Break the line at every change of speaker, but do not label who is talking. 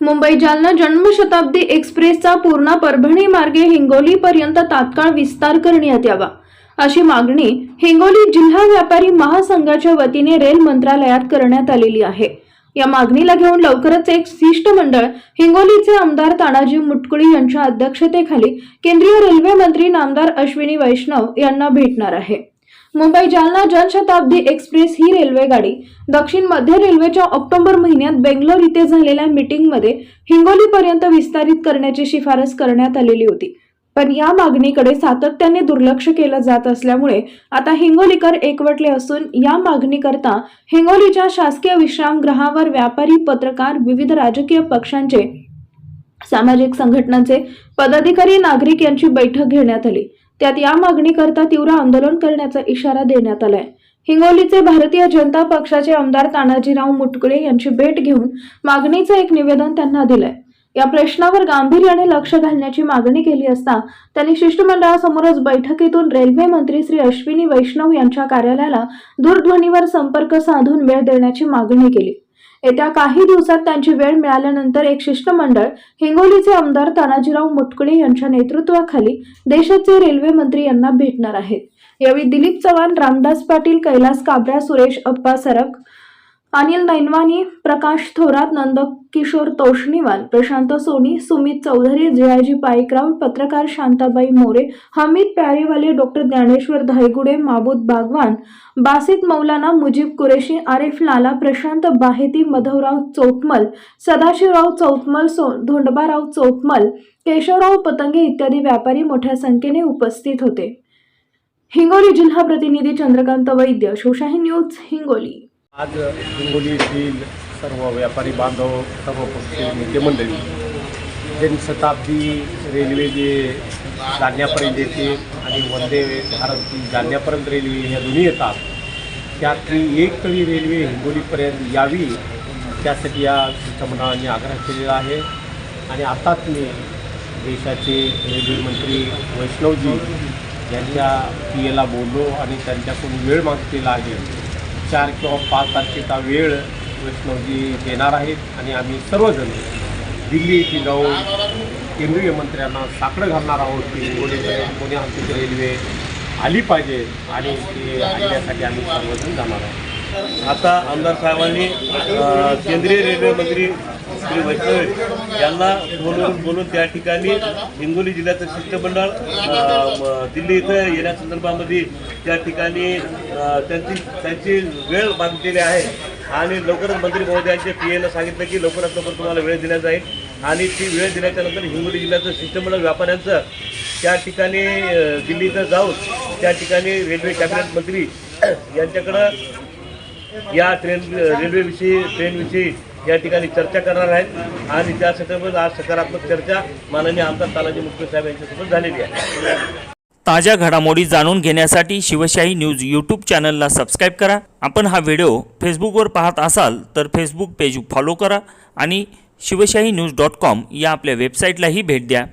मुंबई जालना जन्मशताब्दी एक्सप्रेसचा पूर्ण परभणी मार्गे हिंगोलीपर्यंत तात्काळ विस्तार करण्यात यावा. अशी मागणी हिंगोली जिल्हा व्यापारी महासंघाच्या वतीने रेल मंत्रालयात करण्यात आलेली आहे. या मागणीला घेऊन लवकरच एक शिष्टमंडळ हिंगोलीचे आमदार तानाजी मुटकुळी यांच्या अध्यक्षतेखाली केंद्रीय रेल्वे मंत्री नामदार अश्विनी वैष्णव यांना भेटणार आहे. मुंबई जालना जनशताब्दी एक्सप्रेस ही रेल्वे गाडी दक्षिण मध्य रेल्वेच्या ऑक्टोबर महिन्यात बेंगलोर इथे झालेल्या मिटिंगमध्ये हिंगोलीपर्यंत विस्तारित करण्याची शिफारस करण्यात आलेली होती. पण या मागणीकडे सातत्याने दुर्लक्ष केलं जात असल्यामुळे आता हिंगोलीकर एकवटले असून या मागणीकरता हिंगोलीच्या शासकीय विश्रामगृहावर व्यापारी पत्रकार विविध राजकीय पक्षांचे सामाजिक संघटनांचे पदाधिकारी नागरिक यांची बैठक घेण्यात आली. त्यात या मागणीकरता तीव्र आंदोलन करण्याचा इशारा देण्यात आलाय. हिंगोलीचे भारतीय जनता पक्षाचे आमदार तानाजीराव मुटकुळे यांची भेट घेऊन मागणीचं एक निवेदन त्यांना दिलंय. या प्रश्नावर गांभीर्याने लक्ष घालण्याची मागणी केली असता त्यांनी शिष्टमंडळासमोरच बैठकीतून रेल्वे मंत्री श्री अश्विनी वैष्णव यांच्या कार्यालयाला दूरध्वनीवर संपर्क साधून वेळ देण्याची मागणी केली. येत्या काही दिवसात त्यांची वेळ मिळाल्यानंतर एक शिष्टमंडळ हिंगोलीचे आमदार तानाजीराव मुटकुळे यांच्या नेतृत्वाखाली देशाचे रेल्वे मंत्री यांना भेटणार आहेत. यावेळी दिलीप चव्हाण रामदास पाटील कैलास काबऱ्या सुरेश अप्पा सरक अनिल नैनवानी प्रकाश थोरात नंदकिशोर तोष्णीवाल प्रशांत सोनी सुमित चौधरी जयाजी पाईकराव पत्रकार शांताबाई मोरे हमीद प्यारेवाले डॉक्टर ज्ञानेश्वर धायगुडे माबूद बागवान बासित मौलाना मुजीब कुरेशी आरिफ लाला प्रशांत बाहेती मधवराव चौतमल सदाशिवराव चौतमल सो धोंडबाराव चौतमल केशवराव पतंगे इत्यादी व्यापारी मोठ्या संख्येने उपस्थित होते. हिंगोली जिल्हा प्रतिनिधी चंद्रकांत वैद्य शिवशाही न्यूज हिंगोली.
आज हिंगोली येथील सर्व व्यापारी बांधव सर्व पक्षीय नेते मंडळी जनशताब्दी रेल्वे जे जालन्यापर्यंत येते आणि वंदे भारत जी जालन्यापर्यंत रेल्वे ह्या दोन्ही येतात त्यातली एक तरी रेल्वे हिंगोलीपर्यंत यावी त्यासाठी या शिष्टमंडळाने आग्रह केलेला आहे. आणि आताच मी देशाचे रेल्वे मंत्री वैष्णवजी यांच्या पी एला बोललो आणि त्यांच्याकडून वेळ मागितलेला आहे. चार किंवा पाच तारखेचा वेळ वैष्णवजी देणार आहेत आणि आम्ही सर्वजण दिल्ली येथे जाऊन केंद्रीय मंत्र्यांना साकडं घालणार आहोत की हिंगोलीपर्यंत पुणे आमची रेल्वे आली पाहिजे आणि ती आणण्यासाठी आम्ही सर्वजण जाणार आहोत.
आता आमदार साहेबांनी केंद्रीय रेल्वे मंत्री श्री वैष्णव यांना बोलून बोलून त्या ठिकाणी हिंगोली जिल्ह्याचं शिष्टमंडळ दिल्ली इथं येण्यासंदर्भामध्ये त्या ठिकाणी त्यांची त्यांची वेळ बांधलेली आहे. आणि लवकरच मंत्री महोदयांच्या पी एला सांगितलं की लवकरात लवकर तुम्हाला वेळ दिला जाईल. आणि ती वेळ दिल्याच्या नंतर हिंगोली जिल्ह्याचं शिष्टमंडळ व्यापाऱ्यांचं त्या ठिकाणी अ, दिल्ली इथं जाऊन त्या ठिकाणी रेल्वे कॅबिनेट मंत्री यांच्याकडं या ट्रेन रेल्वेविषयी ट्रेनविषयी या ठिकाणी चर्चा करणार आहेत. आणि त्या संदर्भात आज सकारात्मक चर्चा माननीय आमदार तानाजी मुख्य साहेब यांच्यासोबत झालेली आहे.
ताज्या घडामोडी जाणून घेण्यासाठी शिवशाही न्यूज यूट्यूब चॅनलला सबस्क्राईब करा. आपण हा व्हिडिओ फेसबुकवर पाहत असाल तर फेसबुक पेज फॉलो करा आणि शिवशाही न्यूज डॉट कॉम या आपल्या वेबसाईटलाही भेट द्या.